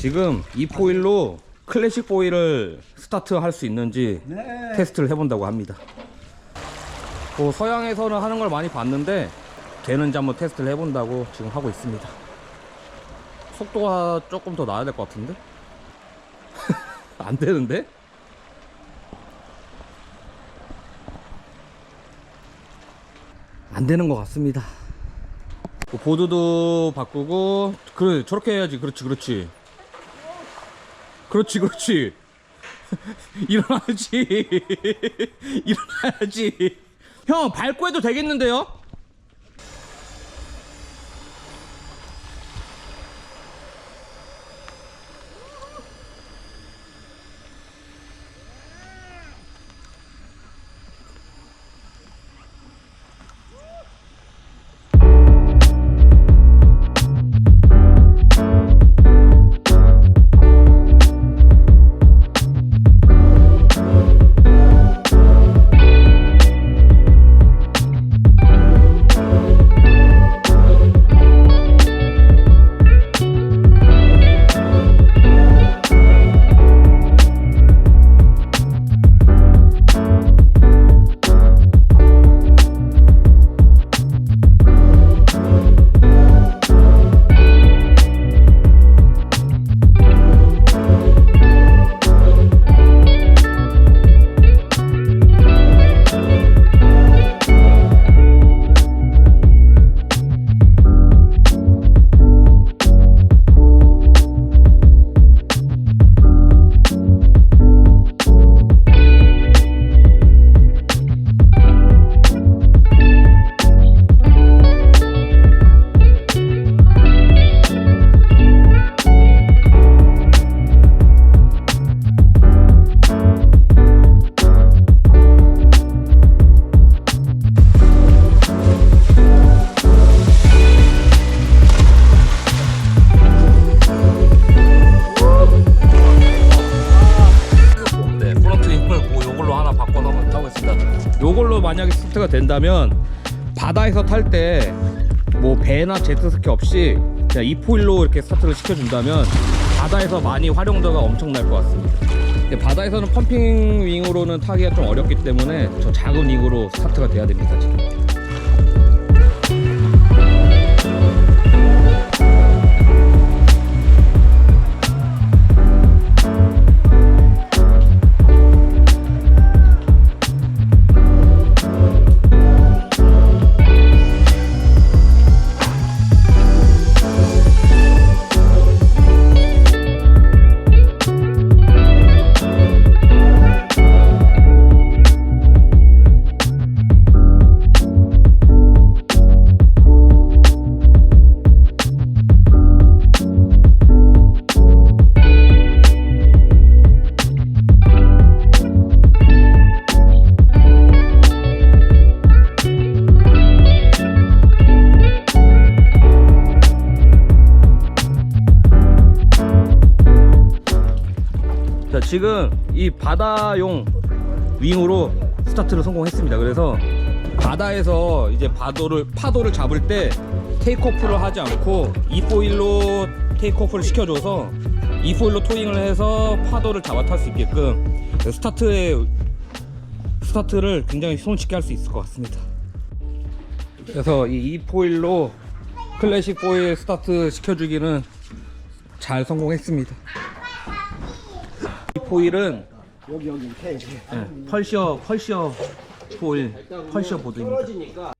지금 이 포일로 클래식 포일을 스타트 할 수 있는지 네. 테스트를 해본다고 합니다. 뭐 서양에서는 하는 걸 많이 봤는데 되는지 한번 테스트를 해본다고 지금 하고 있습니다. 속도가 조금 더 나야 될 것 같은데? 안 되는데? 안 되는 것 같습니다. 뭐 보드도 바꾸고 그래 저렇게 해야지 그렇지 그렇지 그렇지 그렇지. 일어나야지. 일어나야지. 형 밟고 해도 되겠는데요? 하나 바꿔서 한번 타보겠습니다. 요걸로 만약에 스타트가 된다면 바다에서 탈 때 뭐 배나 제트스키 없이 그냥 이 포일로 이렇게 스타트를 시켜준다면 바다에서 많이 활용도가 엄청날 것 같습니다. 바다에서는 펌핑 윙으로는 타기가 좀 어렵기 때문에 저 작은 윙으로 스타트가 돼야 됩니다 지금. 자 지금 이 바다용 윙으로 스타트를 성공했습니다. 그래서 바다에서 이제 파도를 파도를 잡을 때 테이크오프를 하지 않고 이 포일로 테이크오프를 시켜줘서 이 포일로 토잉을 해서 파도를 잡아 탈 수 있게끔 스타트에 스타트를 굉장히 손쉽게 할 수 있을 것 같습니다. 그래서 이, 이 포일로 클래식 포일 스타트 시켜주기는 잘 성공했습니다. 이 포일은 여기 여기 이렇게. 네, 펄시어 펄시어 포일 펄시어 보드입니다.